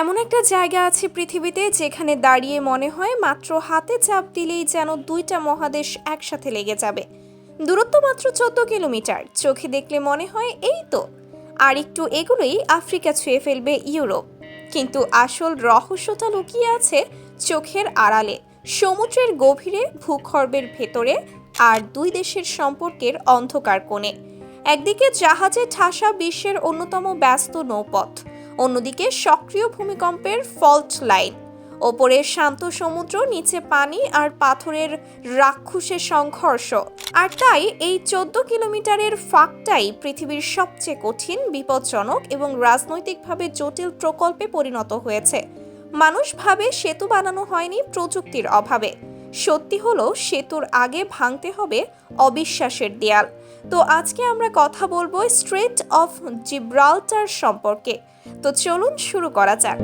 এমন একটা জায়গা আছে পৃথিবীতে যেখানে দাঁড়িয়ে মনে হয় মাত্র হাতে চাপ দিলেই যেন দুইটা মহাদেশ একসাথে লেগে যাবে। দূরত্ব মাত্র চোদ্দ কিলোমিটার, চোখে দেখলে মনে হয় এই তো। আর একটু এগুলোই আফ্রিকা ছুঁয়ে ফেলবে ইউরোপ। কিন্তু আসল রহস্যটা লুকিয়ে আছে চোখের আড়ালে, সমুদ্রের গভীরে ভূখর্বের ভেতরে আর দুই দেশের সম্পর্কের অন্ধকার কোণে। একদিকে জাহাজে ঠাসা বিশ্বের অন্যতম ব্যস্ত নৌপথ অন্যদিকে সক্রিয় ভূমিকম্পের ফল্ট লাইন। ওপরে শান্ত সমুদ্র, নিচে পানি আর পাথরের রাক্ষসের সংঘর্ষ। আর তাই এই চোদ্দ কিলোমিটারের ফাঁকটাই পৃথিবীর সবচেয়ে কঠিন, বিপজ্জনক এবং রাজনৈতিকভাবে জটিল প্রকল্পে পরিণত হয়েছে। মানুষ ভাবে সেতু বানানো হয়নি প্রযুক্তির অভাবে। সত্যি হলো, সেতুর আগে ভাঙতে হবে অবিশ্বাসের দেয়াল। তো আজকে আমরা কথা বলব স্ট্রেট অফ জিব্রাল্টার সম্পর্কে। তো চলুন শুরু করা যাক।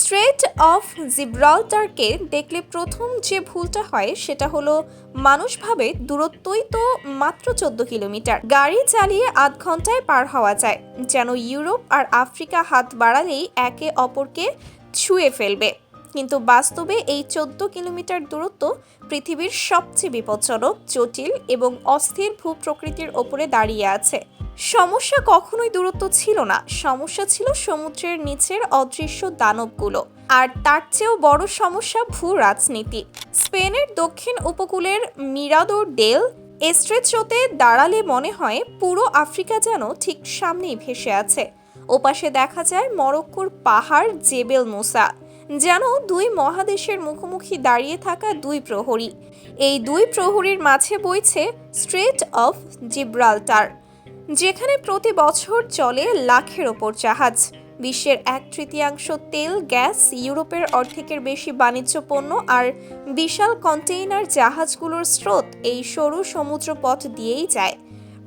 স্ট্রেট অফ জিব্রাল্টারকে দেখলে প্রথম যে ভুলটা হয় সেটা হলো মানুষ ভাবে দূরত্বই তো মাত্র চোদ্দ কিলোমিটার। গাড়ি চালিয়ে আধ ঘন্টায় পার হওয়া যায়, যেন ইউরোপ আর আফ্রিকা হাত বাড়ালেই একে অপরকে ছুঁয়ে ফেলবে। কিন্তু বাস্তবে এই চোদ্দ কিলোমিটার দূরত্ব পৃথিবীর সবচেয়ে বিপজ্জনক, জটিল এবং অস্থির ভূপ্রকৃতির ওপরে দাঁড়িয়ে আছে। সমস্যা কখনোই দূরত্ব ছিল না। সমস্যা ছিল সমুদ্রের নিচের অদৃশ্য দানবগুলো। আর তার চেয়েও বড় সমস্যা ভূ রাজনীতি। স্পেনের দক্ষিণ উপকূলের মিরাদোর ডেল এস্ট্রেচোতে দাঁড়ালে মনে হয় পুরো আফ্রিকা যেন ঠিক সামনেই ভেসে আছে। ওপাশে দেখা যায় মরক্কোর পাহাড় জেবেল মুসা। যেন দুই মহাদেশের মুখোমুখি দাঁড়িয়ে থাকা দুই প্রহরী। এই দুই প্রহরীর মাঝে বইছে স্ট্রেট অফ জিব্রাল্টার, যেখানে প্রতি বছর চলে লাখের ওপর জাহাজ। বিশ্বের এক তৃতীয়াংশ তেল, গ্যাস ইউরোপের অর্ধেকের বেশি বাণিজ্য পণ্য আর বিশাল কন্টেইনার জাহাজগুলোর স্রোত এই সরু সমুদ্র পথ দিয়েই যায়।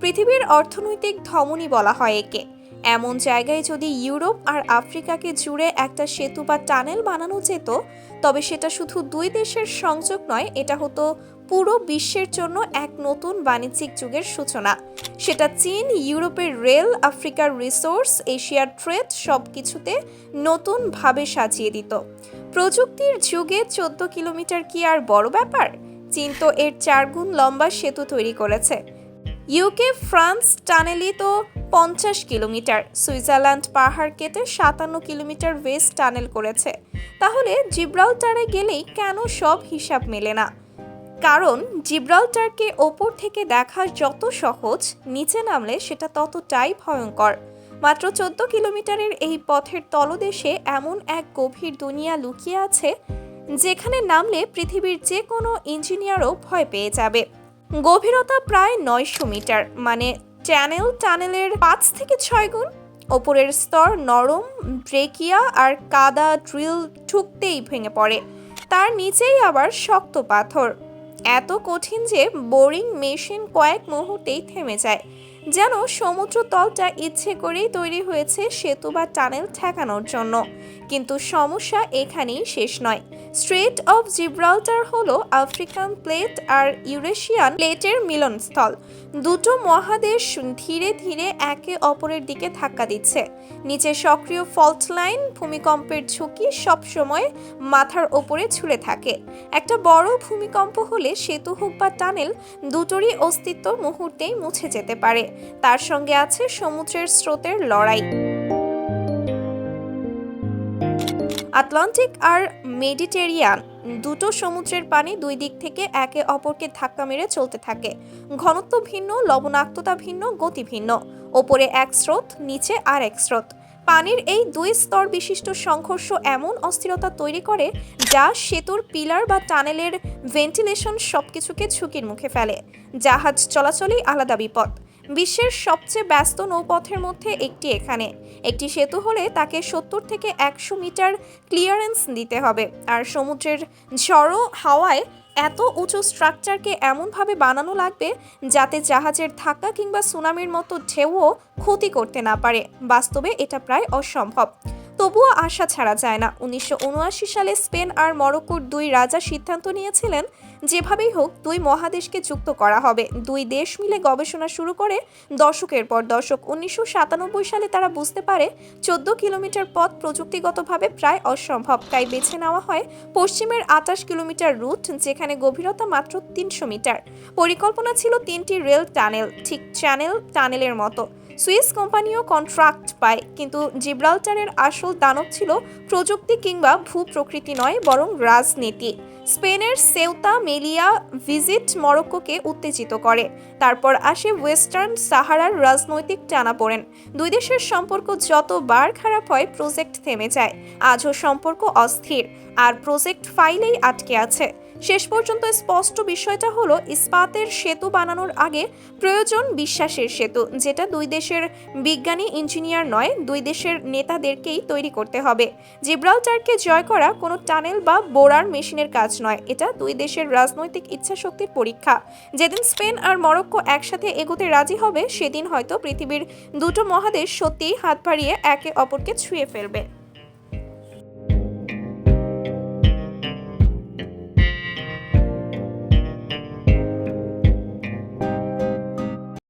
পৃথিবীর অর্থনৈতিক ধমনী বলা হয় একে। এমন জায়গায় যদি ইউরোপ আর আফ্রিকাকে জুড়ে একটা সেতু বা টানেল বানানো যেত, তবে সেটা শুধু দুই দেশের সংযোগ নয়, এটা হতো পুরো বিশ্বের জন্য এক নতুন বাণিজ্যিক যুগের সূচনা। সেটা চীন, ইউরোপের রেল, আফ্রিকার রিসোর্স, এশিয়ার ট্রেড সব কিছুতে নতুনভাবে সাজিয়ে দিত। প্রযুক্তির যুগে চোদ্দ কিলোমিটার কি আর বড় ব্যাপার? চীন তো এর চারগুণ লম্বা সেতু তৈরি করেছে। ইউকে ফ্রান্স টানেলই তো পঞ্চাশ কিলোমিটার, সুইজারল্যান্ড পাহাড় কেটে সাতান্ন কিলোমিটার ওয়েস্ট টানেল করেছে। তাহলে জিব্রাল্টারে গেলেই কেন সব হিসাব মেলে না? কারণ জিব্রাল্টারকে ওপর থেকে দেখা যত সহজ, নিচে নামলে সেটা ততটাই ভয়ঙ্কর। মাত্র চোদ্দ কিলোমিটারের এই পথের তলদেশে এমন এক গভীর দুনিয়া লুকিয়ে আছে, যেখানে নামলে পৃথিবীর যে কোনো ইঞ্জিনিয়ারও ভয় পেয়ে যাবে। গভীরতা প্রায় নয়শো মিটার মানে চ্যানেল টানেলের পাঁচ থেকে ছয় গুণ। ওপরের স্তর নরম, ব্রেকিয়া আর কাদা ড্রিল ঠুকতেই ভেঙে পড়ে। তার নিচেই আবার শক্ত পাথর। এত কঠিন যে বোরিং মেশিন কয়েক মুহূর্তেই থেমে যায়। যেন সমুদ্র তলটা ইচ্ছে করেই তৈরি হয়েছে সেতু বা টানেল ঠেকানোর জন্য। কিন্তু সমস্যা এখানেই শেষ নয়। স্ট্রেট অফ জিব্রাল্টার হলো আফ্রিকান প্লেট আর ইউরেশিয়ান প্লেটের মিলনস্থল। দুটো মহাদেশ ধীরে ধীরে একে অপরের দিকে ধাক্কা দিচ্ছে। নিচে সক্রিয় ফল্ট লাইন, ভূমিকম্পের ঝুঁকি সবসময় মাথার ওপরে ঝুলে থাকে। একটা বড় ভূমিকম্প হলে সেতু হোক বা টানেল, দুটোরই অস্তিত্ব মুহূর্তেই মুছে যেতে পারে। তার সঙ্গে আছে সমুদ্রের স্রোতের লড়াই। আটলান্টিক আর মেডিটেরিয়ান দুটো সমুদ্রের পানি দুই দিক থেকে একে অপরকে ধাক্কা মেরে চলতে থাকে। ঘনত্ব ভিন্ন, লবণাক্ততা ভিন্ন, গতি ভিন্ন। ওপরে এক স্রোত, নিচে আর এক স্রোত। পানির এই দুই স্তর বিশিষ্ট সংঘর্ষ এমন অস্থিরতা তৈরি করে যা সেতুর পিলার বা টানেলের ভেন্টিলেশন সবকিছুকে ঝুঁকির মুখে ফেলে। জাহাজ চলাচলই আলাদা বিপদ। বিশ্বের সবচেয়ে ব্যস্ত নৌপথের মধ্যে একটি এখানে। একটি সেতু হলে তাকে সত্তর থেকে একশো মিটার ক্লিয়ারেন্স দিতে হবে। আর সমুদ্রের ঝড়ো হাওয়ায় এত উঁচু স্ট্রাকচারকে এমনভাবে বানানো লাগবে যাতে জাহাজের ধাক্কা কিংবা সুনামির মতো ঢেউও ক্ষতি করতে না পারে। বাস্তবে এটা প্রায় অসম্ভব। তবুও আশা ছাড়া যায় না। উনিশশো উনআশি সালে স্পেন আর মরক্কোর দুই রাজা সিদ্ধান্ত নিয়েছিলেন, যেভাবেই হোক দুই মহাদেশকে যুক্ত করা হবে। দুই দেশ মিলে গবেষণা শুরু করে দশকের পর দশক। উনিশশো সাতানব্বই সালে তারা বুঝতে পারে, চোদ্দ কিলোমিটার পথ প্রযুক্তিগতভাবে প্রায় অসম্ভব। তাই বেছে নেওয়া হয় পশ্চিমের আটাশ কিলোমিটার রুট, যেখানে গভীরতা মাত্র তিনশো মিটার। পরিকল্পনা ছিল তিনটি রেল টানেল, ঠিক চ্যানেল টানেলের মতো। সুইস কোম্পানিও কন্ট্রাক্ট পায়, কিন্তু জিব্রাল্টারের আসল দানব ছিল প্রযুক্তি কিংবা ভূ প্রকৃতি নয়, বরং রাজনীতি। স্পেনের সেউতা মেলিয়া ভিজিট মরক্কোকে উত্তেজিত করে। তারপর আসে ওয়েস্টার্ন সাহারার রাজনৈতিক টানাপোড়েন। দুই দেশের সম্পর্ক যতবার খারাপ হয়, প্রজেক্ট থেমে যায়। আজও সম্পর্ক অস্থির, আর প্রজেক্ট ফাইলেই আটকে আছে। শেষ পর্যন্ত স্পষ্ট বিষয়টা হলো ইস্পাতের সেতু বানানোর আগে প্রয়োজন বিশ্বাসের সেতু, যেটা দুই দেশের বিজ্ঞানী, ইঞ্জিনিয়ার নয়, দুই দেশের নেতাদেরকেই তৈরি করতে হবে। জিব্রাল্টারকে জয় করা কোনো টানেল বা বোরার মেশিনের কাজ নয়, এটা দুই দেশের রাজনৈতিক ইচ্ছাশক্তির পরীক্ষা। যেদিন স্পেন আর মরক্কো একসাথে এগোতে রাজি হবে, সেদিন হয়তো পৃথিবীর দুটো মহাদেশ সত্যিই হাত বাড়িয়ে একে অপরকে ছুঁয়ে ফেলবে।